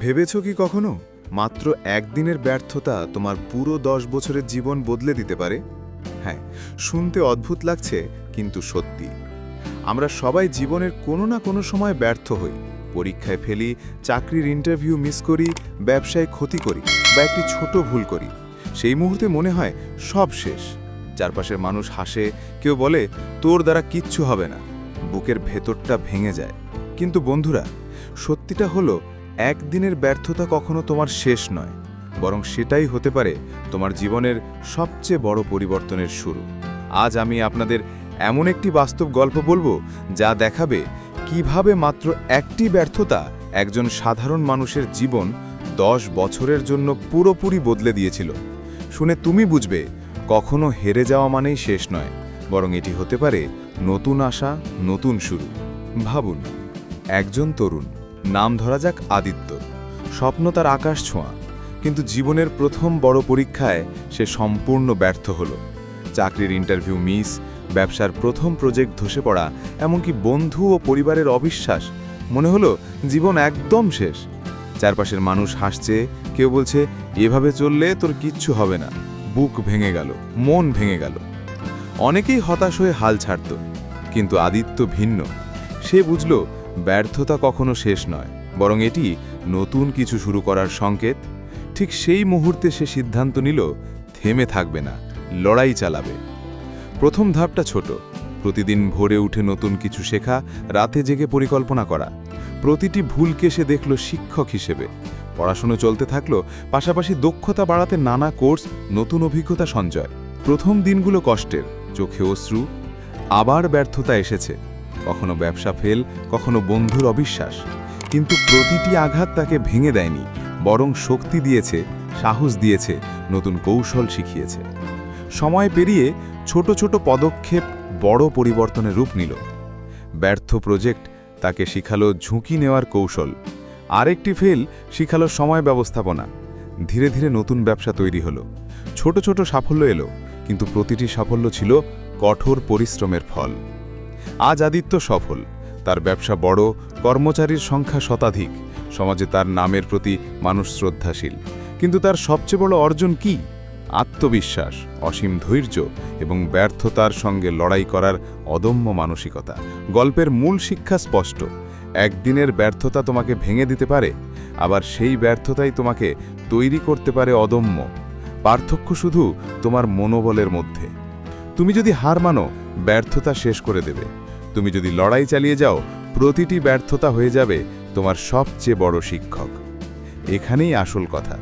ভেবেছ কি কখনো? মাত্র একদিনের ব্যর্থতা তোমার পুরো দশ বছরের জীবন বদলে দিতে পারে? হ্যাঁ শুনতে অদ্ভুত লাগছে, কিন্তু সত্যি। আমরা সবাই জীবনের কোনো না কোনো সময় ব্যর্থ হই। পরীক্ষায় ফেলি, চাকরির ইন্টারভিউ মিস করি, ব্যবসায় ক্ষতি করি, বা একটি ছোট ভুল করি। সেই মুহূর্তে মনে হয় সব শেষ। চারপাশের মানুষ হাসে, কেউ বলে, তোর দ্বারা কিচ্ছু হবে না। বুকের ভেতরটা ভেঙে যায়। কিন্তু বন্ধুরা, সত্যিটা হলো একদিনের ব্যর্থতা কখনো তোমার শেষ নয়, বরং সেটাই হতে পারে তোমার জীবনের সবচেয়ে বড় পরিবর্তনের শুরু। আজ আমি আপনাদের এমন একটি বাস্তব গল্প বলব, যা দেখাবে কীভাবে মাত্র একটি ব্যর্থতা একজন সাধারণ মানুষের জীবন দশ বছরের জন্য পুরোপুরি বদলে দিয়েছিল। শুনে তুমি বুঝবে, কখনো হেরে যাওয়া মানেই শেষ নয়, বরং এটি হতে পারে নতুন আশা, নতুন শুরু। ভাবুন, একজন তরুণ নাম ধরা যাক আদিত্য। স্বপ্ন তার আকাশ ছোঁয়া, কিন্তু জীবনের প্রথম বড় পরীক্ষায় সে সম্পূর্ণ ব্যর্থ হল। চাকরির ইন্টারভিউ মিস, ব্যবসার প্রথম প্রজেক্ট ধসে পড়া, এমনকি বন্ধু ও পরিবারের অবিশ্বাস, মনে হলো জীবন একদম শেষ। চারপাশের মানুষ হাসছে, কেউ বলছে, এভাবে চললে তোর কিচ্ছু হবে না। বুক ভেঙে গেল, মন ভেঙে গেল। অনেকেই হতাশ হয়ে হাল ছাড়ত, কিন্তু আদিত্য ভিন্ন। সে বুঝল ব্যর্থতা কখনো শেষ নয়, বরং এটি নতুন কিছু শুরু করার সংকেত। ঠিক সেই মুহূর্তে সে সিদ্ধান্ত নিল, থেমে থাকবে না, লড়াই চালাবে। প্রথম ধাপটা ছোট, প্রতিদিন ভোরে উঠে নতুন কিছু শেখা, রাতে জেগে পরিকল্পনা করা। প্রতিটি ভুলকে সে দেখল শিক্ষক হিসেবে। পড়াশুনো চলতে থাকল, পাশাপাশি দক্ষতা বাড়াতে নানা কোর্স, নতুন অভিজ্ঞতা সঞ্চয়। প্রথম দিনগুলো কষ্টের, চোখে অশ্রু, আবার ব্যর্থতা এসেছে। কখনো ব্যবসা ফেল, কখনো বন্ধুর অবিশ্বাস। কিন্তু প্রতিটি আঘাত তাকে ভেঙে দেয়নি, বরং শক্তি দিয়েছে, সাহস দিয়েছে, নতুন কৌশল শিখিয়েছে। সময় পেরিয়ে ছোট ছোট পদক্ষেপ বড় পরিবর্তনের রূপ নিল। ব্যর্থ প্রজেক্ট তাকে শিখালো ঝুঁকি নেওয়ার কৌশল। আরেকটি ফেল শিখালো সময় ব্যবস্থাপনা। ধীরে ধীরে নতুন ব্যবসা তৈরি হলো। ছোট ছোট সাফল্য এলো, কিন্তু প্রতিটি সাফল্য ছিল কঠোর পরিশ্রমের ফল। আজ আদিত্য সফল। তার ব্যবসা বড়, কর্মচারীর সংখ্যা শতাধিক। সমাজে তার নামের প্রতি মানুষ শ্রদ্ধাশীল। কিন্তু তার সবচেয়ে বড় অর্জন কি? আত্মবিশ্বাস, অসীম ধৈর্য এবং ব্যর্থতার সঙ্গে লড়াই করার অদম্য মানসিকতা। গল্পের মূল শিক্ষা স্পষ্ট। একদিনের ব্যর্থতা তোমাকে ভেঙে দিতে পারে, আবার সেই ব্যর্থতাই তোমাকে তৈরি করতে পারে অদম্য। পার্থক্য শুধু তোমার মনোবলের মধ্যে। তুমি যদি হার মানো ব্যর্থতা শেষ করে দেবে। তুমি যদি লড়াই চালিয়ে যাও, প্রতিটি ব্যর্থতা হয়ে যাবে তোমার সবচেয়ে বড় শিক্ষক। এখানেই আসল কথা।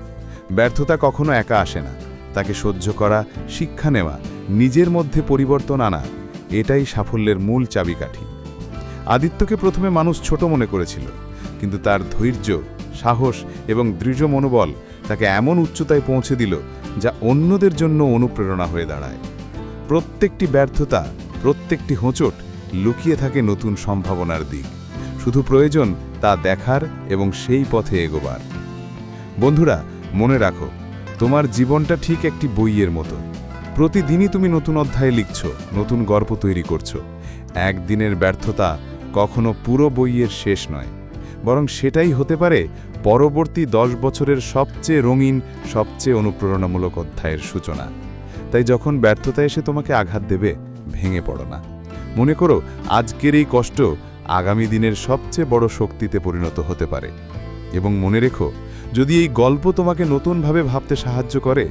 ব্যর্থতা কখনো একা আসে না। তাকে সহ্য করা, শিক্ষা নেওয়া, নিজের মধ্যে পরিবর্তন আনা, এটাই সাফল্যের মূল চাবিকাঠি। আদিত্যকে প্রথমে মানুষ ছোট মনে করেছিল, কিন্তু তার ধৈর্য, সাহস এবং দৃঢ় মনোবল তাকে এমন উচ্চতায় পৌঁছে দিল যা অন্যদের জন্য অনুপ্রেরণা হয়ে দাঁড়ায়। প্রত্যেকটি ব্যর্থতা প্রত্যেকটি হোঁচট লুকিয়ে থাকে নতুন সম্ভাবনার দিক। শুধু প্রয়োজন তা দেখার এবং সেই পথে এগোবার। বন্ধুরা, মনে রাখো, তোমার জীবনটা ঠিক একটি বইয়ের মতো। প্রতিদিনই তুমি নতুন অধ্যায়ে লিখছ, নতুন গল্প তৈরি করছ। একদিনের ব্যর্থতা কখনো পুরো বইয়ের শেষ নয়। বরং সেটাই হতে পারে পরবর্তী দশ বছরের সবচেয়ে রঙিন, সবচেয়ে অনুপ্রেরণামূলক অধ্যায়ের সূচনা। তাই যখন ব্যর্থতা এসে তোমাকে আঘাত দেবে ভেঙে পড়ো না। মনে করো, আজকের এই কষ্ট আগামী দিনের সবচেয়ে বড় শক্তিতে পরিণত হতে পারে। এবং মনে রেখো, যদি এই গল্প তোমাকে নতুনভাবে ভাবতে সাহায্য করে,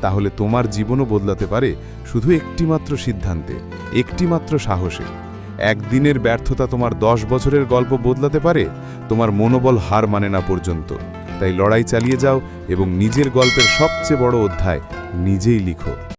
তাহলে তোমার জীবনও বদলাতে পারে শুধু একটিমাত্র সিদ্ধান্তে, একটিমাত্র সাহসে। একদিনের ব্যর্থতা তোমার দশ বছরের গল্প বদলাতে পারে, তোমার মনোবল হার মানে না পর্যন্ত। তাই লড়াই চালিয়ে যাও এবং নিজের গল্পের সবচেয়ে বড় অধ্যায় নিজেই লিখো।